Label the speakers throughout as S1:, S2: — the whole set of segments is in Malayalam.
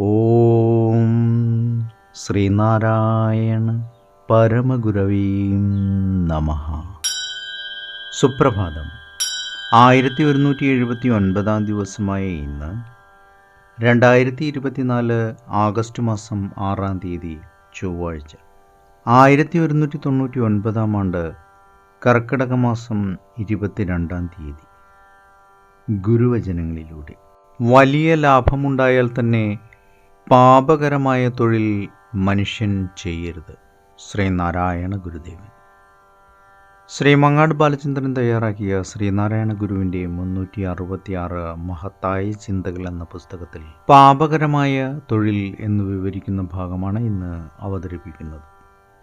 S1: ഓം ശ്രീനാരായണ പരമഗുരവീം നമ. സുപ്രഭാതം. ആയിരത്തി ഒരുന്നൂറ്റി എഴുപത്തി ഒൻപതാം ദിവസമായ ഇന്ന് രണ്ടായിരത്തി ഇരുപത്തിനാല് ആഗസ്റ്റ് മാസം ആറാം തീയതി ചൊവ്വാഴ്ച. ആയിരത്തി ഒരുന്നൂറ്റി തൊണ്ണൂറ്റി ഒൻപതാം ആണ്ട് കർക്കിടക മാസം ഇരുപത്തിരണ്ടാം തീയതി. ഗുരുവചനങ്ങളിലൂടെ. വലിയ ലാഭമുണ്ടായാൽ തന്നെ പാപകരമായ തൊഴിൽ മനുഷ്യൻ ചെയ്യരുത്. ശ്രീനാരായണ ഗുരുദേവൻ. ശ്രീ മങ്ങാട് ബാലചന്ദ്രൻ തയ്യാറാക്കിയ ശ്രീനാരായണ ഗുരുവിന്റെ മുന്നൂറ്റി അറുപത്തിയാറ് മഹത്തായ ചിന്തകൾ എന്ന പുസ്തകത്തിൽ പാപകരമായ തൊഴിൽ എന്ന് വിവരിക്കുന്ന ഭാഗമാണ് ഇന്ന് അവതരിപ്പിക്കുന്നത്.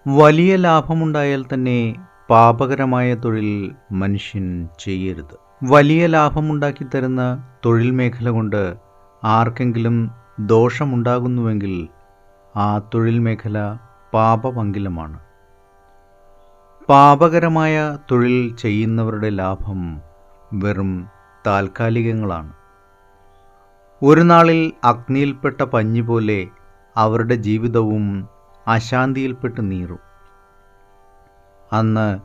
S1: വലിയ ലാഭമുണ്ടായാൽ തന്നെ പാപകരമായ തൊഴിൽ മനുഷ്യൻ ചെയ്യരുത്. വലിയ ലാഭമുണ്ടാക്കി തരുന്ന തൊഴിൽ മേഖല കൊണ്ട് ആർക്കെങ്കിലും ദോഷമുണ്ടാകുന്നുവെങ്കിൽ ആ തൊഴിൽ മേഖല പാപമംഗിലമാണ് പാപകരമായ തൊഴിൽ ചെയ്യുന്നവരുടെ ലാഭം വെറും താൽക്കാലികങ്ങളാണ്. ഒരു നാളിൽ അഗ്നിയിൽപ്പെട്ട പഞ്ഞി പോലെ അവരുടെ ജീവിതവും അശാന്തിയിൽപ്പെട്ട് നീറും. അന്ന്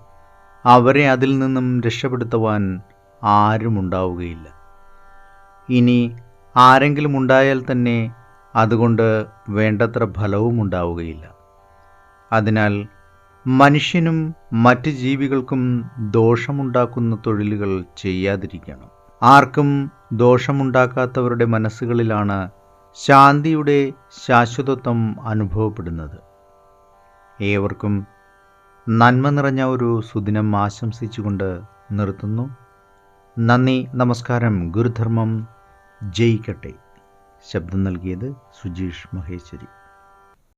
S1: അവരെ അതിൽ നിന്നും രക്ഷപ്പെടുത്തുവാൻ ആരുമുണ്ടാവുകയില്ല. ഇനി ആരെങ്കിലും ഉണ്ടായാൽ തന്നെ അതുകൊണ്ട് വേണ്ടത്ര ഫലവും ഉണ്ടാവുകയില്ല. അതിനാൽ മനുഷ്യനും മറ്റ് ജീവികൾക്കും ദോഷമുണ്ടാക്കുന്ന തൊഴിലുകൾ ചെയ്യാതിരിക്കണം. ആർക്കും ദോഷമുണ്ടാക്കാത്തവരുടെ മനസ്സുകളിലാണ് ശാന്തിയുടെ ശാശ്വതത്വം അനുഭവപ്പെടുന്നത്. ഏവർക്കും നന്മ നിറഞ്ഞ ഒരു സുദിനം ആശംസിച്ചുകൊണ്ട് നിർത്തുന്നു. നന്ദി നമസ്കാരം ഗുരുധർമ്മം. ജയിക്കട്ടെ. ശബ്ദം നൽകിയത് സുജീഷ് മഹേശ്വരി.